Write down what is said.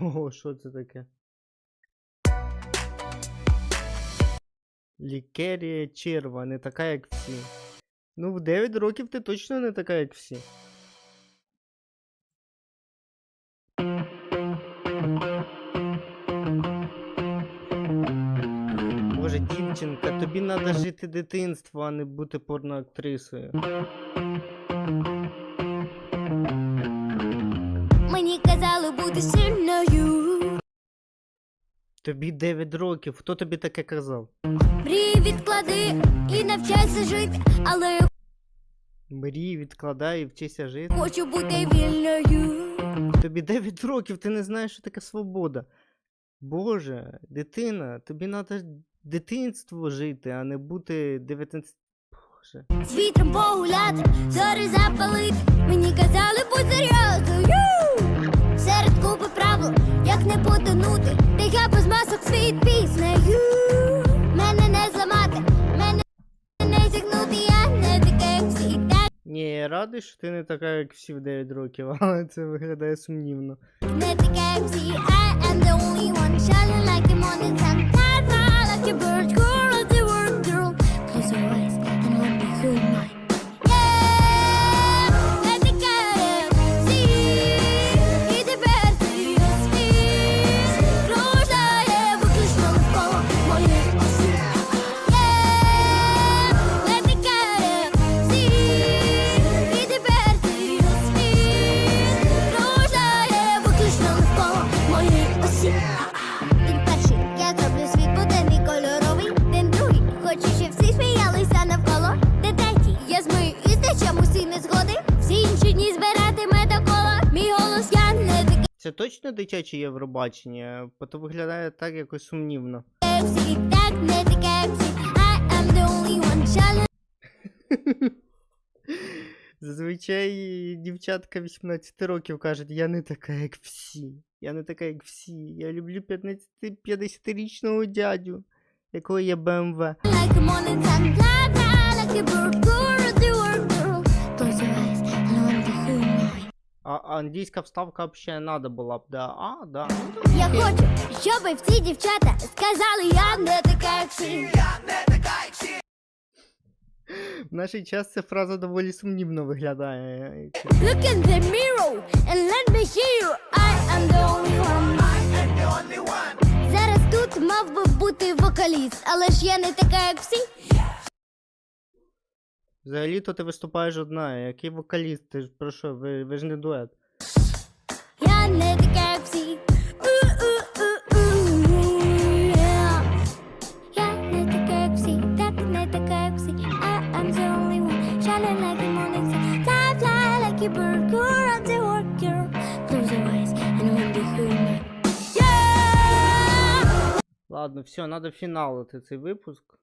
О, що це таке? Лікерія черва, не така, як всі. Ну, в 9 років ти точно не така, як всі. Боже, дівчинка, тобі треба жити дитинство, а не бути порноактрисою. Казали бути сильною. Тобі 9 років, хто тобі таке казав? Мрії відклади і навчайся жити, але Мрій, відкладай і вчися жити. хочу бути вільною. Тобі 9 років, ти не знаєш, що таке свобода. Боже, дитина, тобі треба дитинство жити, а не бути 19. Боже. З вітром погуляти, зори запалити. Мені казали світ піснею. Мене не зламати, мене не зігнути, я не така, як всі. Ні, я радий, що ти не така, як всі в 9 років, але це виглядає сумнівно. Не така, як всі. Це точно дитяче Євробачення, бо то виглядає так якось сумнівно. Зазвичай дівчатка 18 років кажуть, я не така, як всі. Я не така, як всі. Я люблю 50-річного дядю, якого є БМВ. А а англійська вставка взагалі надо була б, да. А, да. Я хочу, щоб всі дівчата сказали, я не така, як всі. В наш час ця фраза доволі сумнівно виглядає. Look in the mirror and let me hear you. I am the only one. Зараз тут мав би бути вокаліст, але ж я не така, як всі. Взагалі-то ти виступаєш одна, який вокаліст, ти ж про що, ви, ви ж не дует. Я не така, всі. Ладно, все, треба фіналити цей випуск.